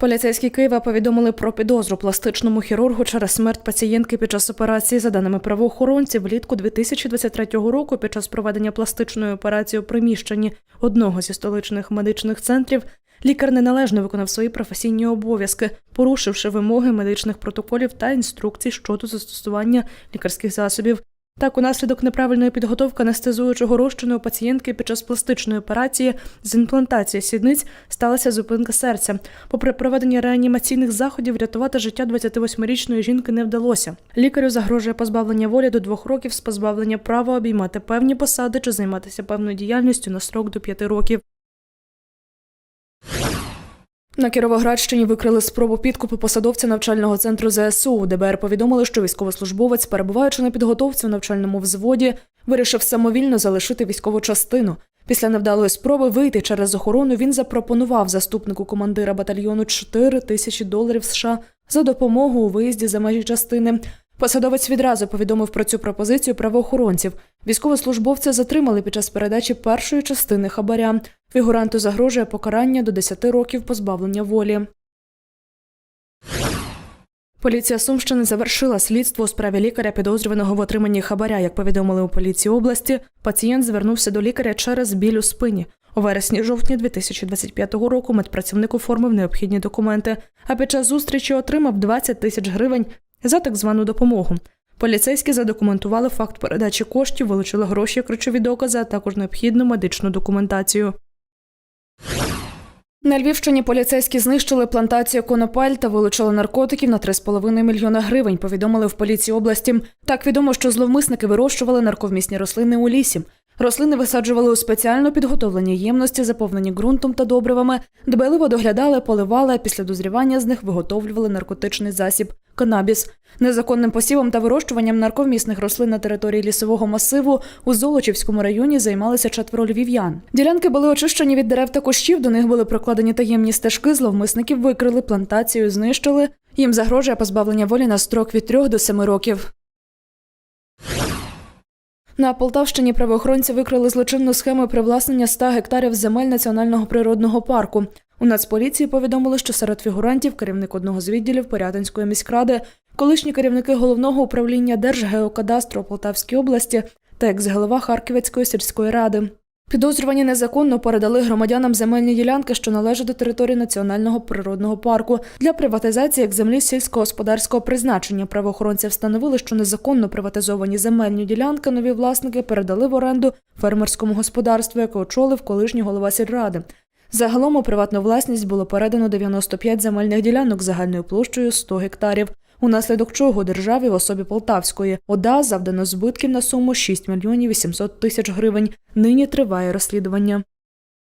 Поліцейські Києва повідомили про підозру пластичному хірургу через смерть пацієнтки під час операції. За даними правоохоронців, влітку 2023 року під час проведення пластичної операції у приміщенні одного зі столичних медичних центрів лікар неналежно виконав свої професійні обов'язки, порушивши вимоги медичних протоколів та інструкцій щодо застосування лікарських засобів. Так, унаслідок неправильної підготовки анестезуючого розчину пацієнтки під час пластичної операції з імплантації сідниць сталася зупинка серця. Попри проведення реанімаційних заходів, рятувати життя 28-річної жінки не вдалося. Лікарю загрожує позбавлення волі до двох років з позбавлення права обіймати певні посади чи займатися певною діяльністю на срок до п'яти років. На Кіровоградщині викрили спробу підкупу посадовця навчального центру ЗСУ. ДБР повідомили, що військовослужбовець, перебуваючи на підготовці у навчальному взводі, вирішив самовільно залишити військову частину. Після невдалої спроби вийти через охорону він запропонував заступнику командира батальйону 4 тисячі доларів США за допомогу у виїзді за межі частини. Посадовець відразу повідомив про цю пропозицію правоохоронців. Військовослужбовця затримали під час передачі першої частини хабаря. Фігуранту загрожує покарання до 10 років позбавлення волі. Поліція Сумщини завершила слідство у справі лікаря, підозрюваного в отриманні хабаря. Як повідомили у поліції області, пацієнт звернувся до лікаря через біль у спині. У вересні-жовтні 2025 року медпрацівник оформив необхідні документи, а під час зустрічі отримав 20 тисяч гривень за так звану допомогу. Поліцейські задокументували факт передачі коштів, вилучили гроші як речові докази, а також необхідну медичну документацію. На Львівщині поліцейські знищили плантацію конопель та вилучили наркотиків на 3,5 мільйона гривень. Повідомили в поліції області. Так відомо, що зловмисники вирощували нарковмісні рослини у лісі. Рослини висаджували у спеціально підготовлені ємності, заповнені ґрунтом та добривами, дбайливо доглядали, поливали, а після дозрівання з них виготовлювали наркотичний засіб канабіс. Незаконним посівом та вирощуванням нарковмісних рослин на території лісового масиву у Золочівському районі займалися четверо львів'ян. Ділянки були очищені від дерев та кущів, до них були прокладені таємні стежки, зловмисників викрили, плантацію знищили. Їм загрожує позбавлення волі на строк від 3 до 7 років. На Полтавщині правоохоронці викрили злочинну схему привласнення 100 гектарів земель національного природного парку. У Нацполіції повідомили, що серед фігурантів керівник одного з відділів Порятинської міськради, колишні керівники головного управління Держгеокадастру Полтавській області та екс-голова Харківської сільської ради. Підозрювані незаконно передали громадянам земельні ділянки, що належать до території національного природного парку для приватизації як землі сільськогосподарського призначення. Правоохоронці встановили, що незаконно приватизовані земельні ділянки нові власники передали в оренду фермерському господарству, яке очолив колишній голова сільради. Загалом у приватну власність було передано 95 земельних ділянок загальною площею 100 гектарів. Унаслідок чого державі в особі Полтавської ОДА завдано збитків на суму 6 мільйонів 800 тисяч гривень. Нині триває розслідування.